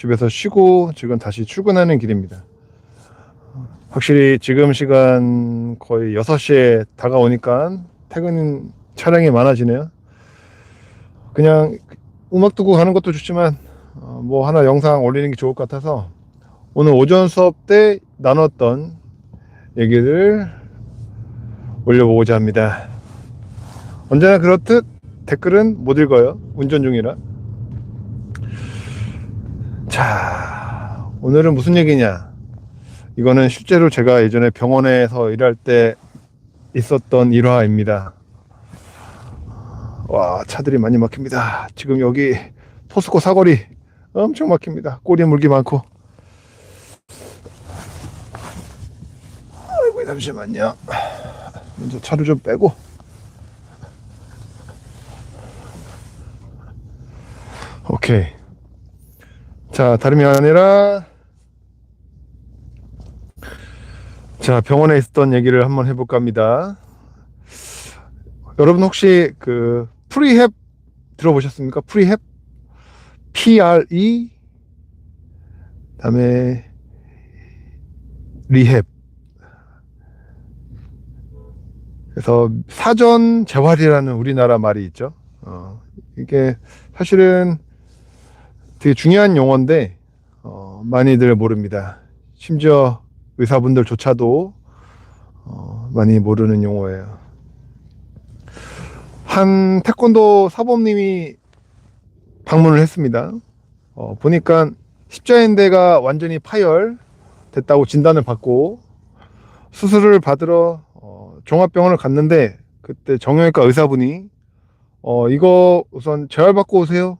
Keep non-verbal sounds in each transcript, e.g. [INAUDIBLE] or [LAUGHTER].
집에서 쉬고 지금 다시 출근하는 길입니다. 확실히 지금 시간 거의 6시에 다가오니까 퇴근 차량이 많아지네요. 그냥 음악 듣고 가는 것도 좋지만 어, 뭐 하나 영상 올리는 게 좋을 것 같아서 오늘 오전 수업 때 나눴던 얘기를 올려보고자 합니다. 언제나 그렇듯 댓글은 못 읽어요. 운전 중이라. 자, 오늘은 무슨 얘기냐? 이거는 실제로 제가 예전에 병원에서 일할 때 있었던 일화입니다. 와, 차들이 많이 막힙니다. 지금 여기 포스코 사거리 엄청 막힙니다. 꼬리에 물기 많고. 아이고, 잠시만요. 먼저 차를 좀 빼고. 오케이. 자, 다름이 아니라, 자, 병원에 있었던 얘기를 한번 해볼까 합니다. 여러분 혹시 그 프리헵 들어보셨습니까? 프리헵? P-R-E 다음에 리헵 그래서 사전 재활이라는 우리나라 말이 있죠. 어, 이게 사실은 되게 중요한 용어인데 어, 많이들 모릅니다. 심지어 의사분들조차도 어, 많이 모르는 용어예요. 한 태권도 사범님이 방문을 했습니다. 어, 보니까 십자인대가 완전히 파열 됐다고 진단을 받고 수술을 받으러 어, 종합병원을 갔는데 그때 정형외과 의사분이 어, 이거 우선 재활받고 오세요.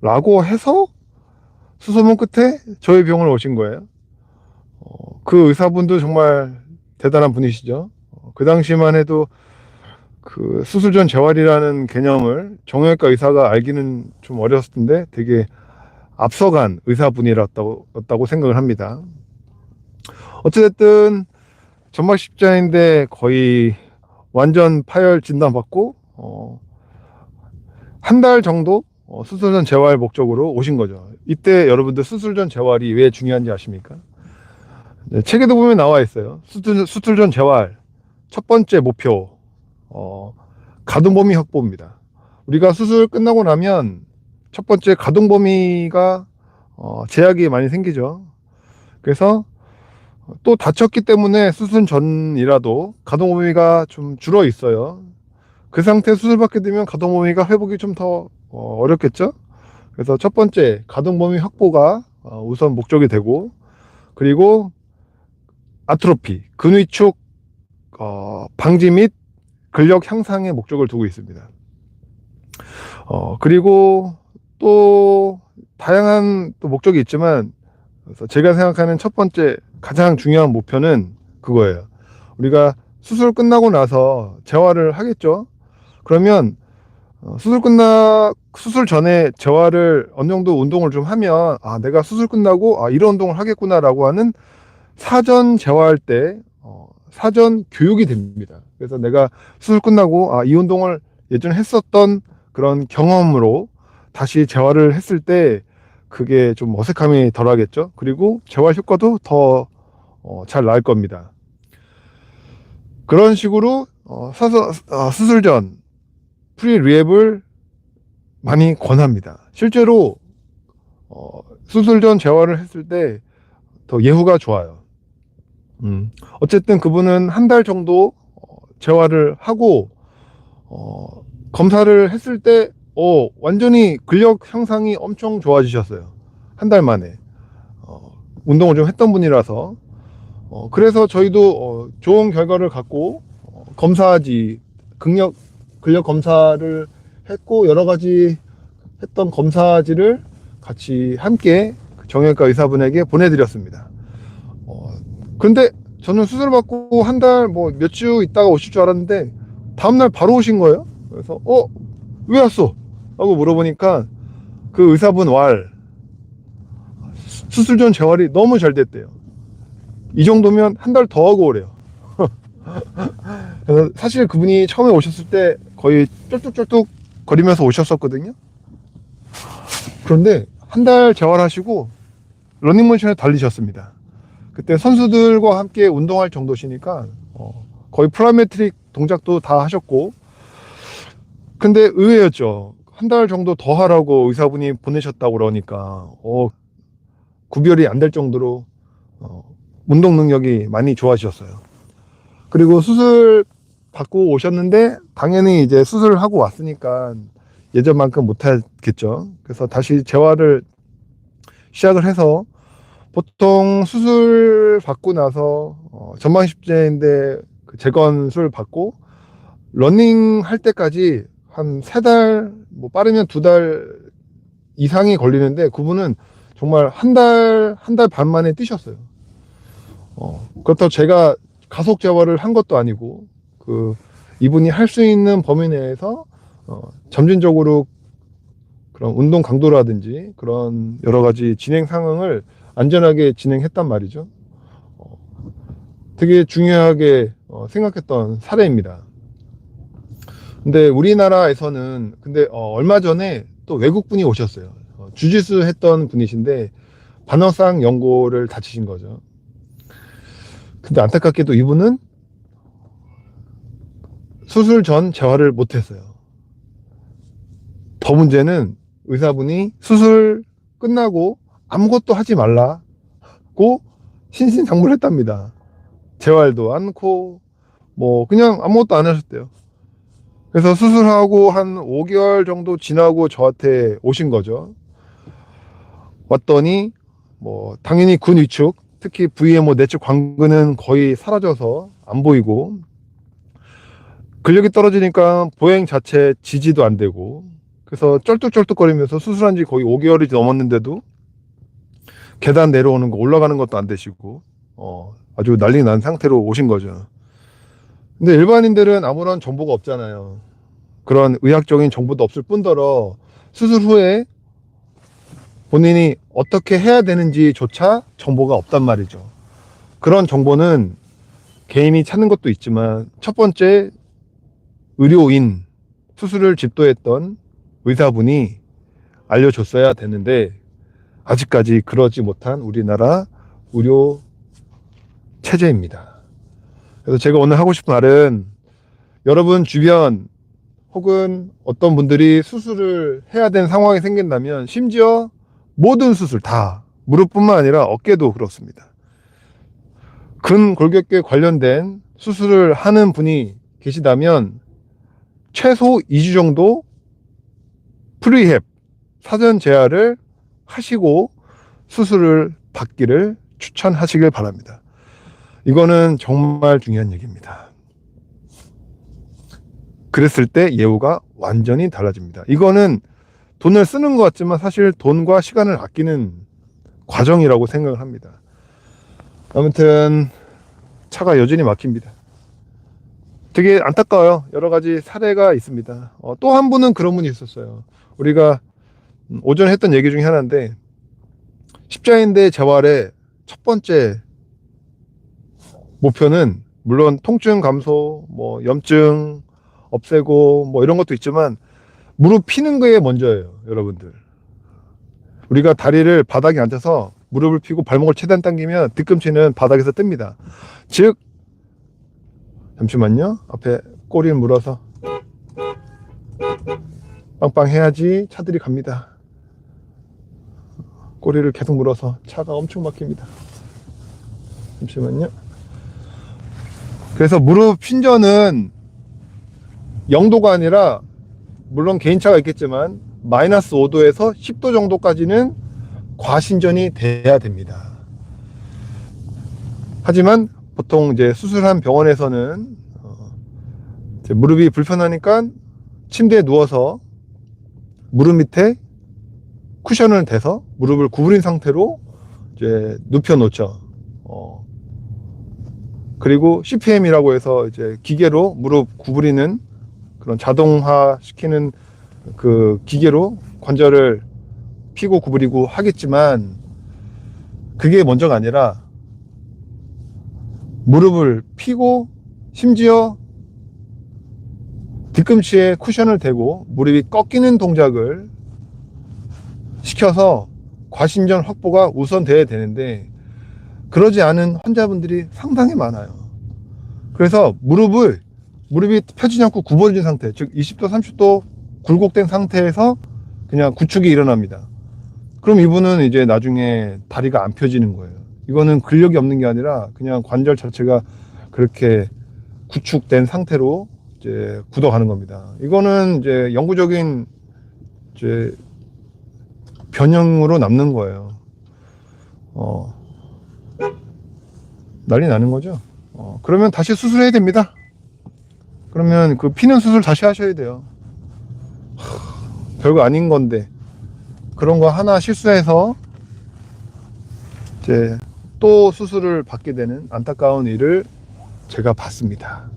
라고 해서 수소문 끝에 저희 병원을 오신 거예요. 어, 그 의사분도 정말 대단한 분이시죠. 어, 그 당시만 해도 그 수술 전 재활이라는 개념을 정형외과 의사가 알기는 좀 어렸을 텐데 되게 앞서간 의사분이었다고 었다고 생각을 합니다. 어찌됐든 점막 십자인데 거의 완전 파열 진단받고 어, 한 달 정도 어, 수술 전 재활 목적으로 오신 거죠. 이때 여러분들 수술 전 재활이 왜 중요한지 아십니까? 네, 책에도 보면 나와 있어요. 수술, 수술 전 재활 첫 번째 목표 어, 가동 범위 확보입니다. 우리가 수술 끝나고 나면 첫 번째 가동 범위가 어, 제약이 많이 생기죠. 그래서 또 다쳤기 때문에 수술 전이라도 가동 범위가 좀 줄어 있어요. 그 상태 수술 받게 되면 가동 범위가 회복이 좀 더 어, 렵겠죠 그래서 첫 번째 가동 범위 확보가 어, 우선 목적이 되고 그리고 아트로피 근위축 어, 방지 및 근력 향상의 목적을 두고 있습니다. 어, 그리고 또 다양한 또 목적이 있지만 제가 생각하는 첫 번째 가장 중요한 목표는 그거예요. 우리가 수술 끝나고 나서 재활을 하겠죠. 그러면 어, 수술 끝나 수술 전에 재활을 어느 정도 운동을 좀 하면 아 내가 수술 끝나고 아 이런 운동을 하겠구나라고 하는 사전 재활 때 어, 사전 교육이 됩니다. 그래서 내가 수술 끝나고 아 이 운동을 예전에 했었던 그런 경험으로 다시 재활을 했을 때 그게 좀 어색함이 덜하겠죠. 그리고 재활 효과도 더 어, 잘 나을 겁니다. 그런 식으로 어, 사서, 어, 수술 전 프리 리앱을 많이 권합니다. 실제로 어, 수술 전 재활을 했을 때 더 예후가 좋아요. 음, 어쨌든 그분은 한 달 정도 어, 재활을 하고 어, 검사를 했을 때 어, 완전히 근력 향상이 엄청 좋아지셨어요. 한 달 만에 어, 운동을 좀 했던 분이라서 어, 그래서 저희도 어, 좋은 결과를 갖고 어, 검사지 근력 근력 검사를 했고 여러 가지 했던 검사지를 같이 함께 그 정형외과 의사분에게 보내드렸습니다. 어, 근데 저는 수술 받고 한 달 뭐 몇 주 있다가 오실 줄 알았는데 다음날 바로 오신 거예요. 그래서 어 왜 왔어? 하고 물어보니까 그 의사분 왈 수술 전 재활이 너무 잘 됐대요. 이 정도면 한 달 더 하고 오래요. [LAUGHS] 사실 그분이 처음에 오셨을 때 거의 쫄뚝쫄뚝 거리면서 오셨었거든요. 그런데 한 달 재활하시고 러닝머신에 달리셨습니다. 그때 선수들과 함께 운동할 정도시니까 어, 거의 플라메트릭 동작도 다 하셨고 근데 의외였죠. 한 달 정도 더 하라고 의사분이 보내셨다고 그러니까 어, 구별이 안 될 정도로 어, 운동 능력이 많이 좋아지셨어요. 그리고 수술 받고 오셨는데 당연히 이제 수술을 하고 왔으니까 예전만큼 못하겠죠. 그래서 다시 재활을 시작을 해서 보통 수술 받고 나서 어, 전방십자인대 그 재건술 받고 러닝 할 때까지 한 세 달, 뭐 빠르면 두 달 이상이 걸리는데 그분은 정말 한 달, 한 달 반 만에 뛰셨어요. 어, 그렇다고 제가 가속 재활을 한 것도 아니고 그 이분이 할 수 있는 범위 내에서 어, 점진적으로 그런 운동 강도라든지 그런 여러 가지 진행 상황을 안전하게 진행했단 말이죠. 어, 되게 중요하게 어, 생각했던 사례입니다. 근데 우리나라에서는 근데 어, 얼마 전에 또 외국 분이 오셨어요. 어, 주짓수 했던 분이신데 반어상 연골을 다치신 거죠. 근데 안타깝게도 이분은 수술 전 재활을 못했어요. 더 문제는 의사분이 수술 끝나고 아무것도 하지 말라고 신신당부했답니다. 재활도 않고 뭐 그냥 아무것도 안 하셨대요. 그래서 수술하고 한 5개월 정도 지나고 저한테 오신 거죠. 왔더니 뭐 당연히 근 위축, 특히 VMO 내측 광근은 거의 사라져서 안 보이고 근력이 떨어지니까 보행 자체 지지도 안 되고 그래서 쩔뚝쩔뚝거리면서 수술한 지 거의 5개월이 넘었는데도 계단 내려오는 거 올라가는 것도 안 되시고 어, 아주 난리 난 상태로 오신 거죠. 근데 일반인들은 아무런 정보가 없잖아요. 그런 의학적인 정보도 없을 뿐더러 수술 후에 본인이 어떻게 해야 되는지조차 정보가 없단 말이죠. 그런 정보는 개인이 찾는 것도 있지만 첫 번째 의료인 수술을 집도했던 의사분이 알려줬어야 되는데 아직까지 그러지 못한 우리나라 의료 체제입니다. 그래서 제가 오늘 하고 싶은 말은 여러분 주변 혹은 어떤 분들이 수술을 해야 되는 상황이 생긴다면 심지어 모든 수술 다 무릎뿐만 아니라 어깨도 그렇습니다. 근골격계 관련된 수술을 하는 분이 계시다면 최소 2주 정도 프리헵 사전 재활을 하시고 수술을 받기를 추천하시길 바랍니다. 이거는 정말 중요한 얘기입니다. 그랬을 때 예후가 완전히 달라집니다. 이거는 돈을 쓰는 것 같지만 사실 돈과 시간을 아끼는 과정이라고 생각을 합니다. 아무튼 차가 여전히 막힙니다. 되게 안타까워요. 여러 가지 사례가 있습니다. 어, 또 한 분은 그런 분이 있었어요. 우리가 오전에 했던 얘기 중에 하나인데 십자인대 재활의 첫 번째 목표는 물론 통증 감소, 뭐 염증 없애고 뭐 이런 것도 있지만 무릎 피는 거에 먼저예요, 여러분들. 우리가 다리를 바닥에 앉아서 무릎을 피고 발목을 최대한 당기면 뒤꿈치는 바닥에서 뜹니다. 즉 잠시만요. 앞에 꼬리를 물어서 빵빵 해야지 차들이 갑니다. 꼬리를 계속 물어서 차가 엄청 막힙니다. 잠시만요. 그래서 무릎 핀전은 0도가 아니라 물론 개인차가 있겠지만 마이너스 5도에서 10도 정도까지는 과신전이 돼야 됩니다. 하지만 보통 이제 수술한 병원에서는 어, 무릎이 불편하니까 침대에 누워서 무릎 밑에 쿠션을 대서 무릎을 구부린 상태로 이제 눕혀 놓죠. 어. 그리고 CPM이라고 해서 이제 기계로 무릎 구부리는 그런 자동화 시키는 그 기계로 관절을 피고 구부리고 하겠지만 그게 먼저가 아니라 무릎을 피고 심지어 뒤꿈치에 쿠션을 대고 무릎이 꺾이는 동작을 시켜서 과신전 확보가 우선돼야 되는데 그러지 않은 환자분들이 상당히 많아요. 그래서 무릎을 무릎이 펴지지 않고 굽어진 상태, 즉 20도, 30도 굴곡된 상태에서 그냥 구축이 일어납니다. 그럼 이분은 이제 나중에 다리가 안 펴지는 거예요. 이거는 근력이 없는 게 아니라 그냥 관절 자체가 그렇게 구축된 상태로 이제 굳어가는 겁니다. 이거는 이제 영구적인 이제 변형으로 남는 거예요. 어, 난리 나는 거죠. 어, 그러면 다시 수술해야 됩니다. 그러면 그 피는 수술 다시 하셔야 돼요. 하, 별거 아닌 건데 그런 거 하나 실수해서 이제 또 수술을 받게 되는 안타까운 일을 제가 봤습니다.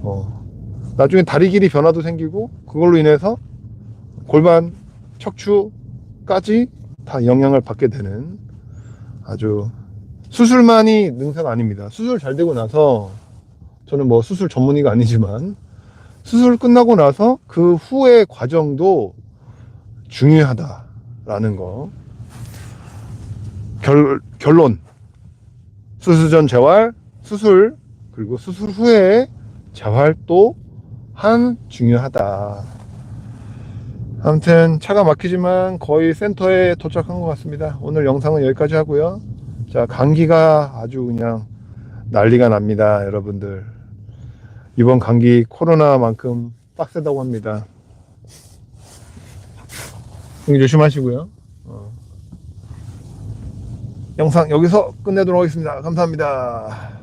어, 나중에 다리 길이 변화도 생기고 그걸로 인해서 골반 척추까지 다 영향을 받게 되는 아주 수술만이 능사가 아닙니다. 수술 잘 되고 나서 저는 뭐 수술 전문의가 아니지만 수술 끝나고 나서 그 후의 과정도 중요하다라는 거. 결, 결론. 수술 전 재활, 수술, 그리고 수술 후에 재활도 한 중요하다. 아무튼 차가 막히지만 거의 센터에 도착한 것 같습니다. 오늘 영상은 여기까지 하고요. 자, 감기가 아주 그냥 난리가 납니다, 여러분들. 이번 감기 코로나만큼 빡세다고 합니다. 조심하시고요. 어. 영상 여기서 끝내도록 하겠습니다. 감사합니다.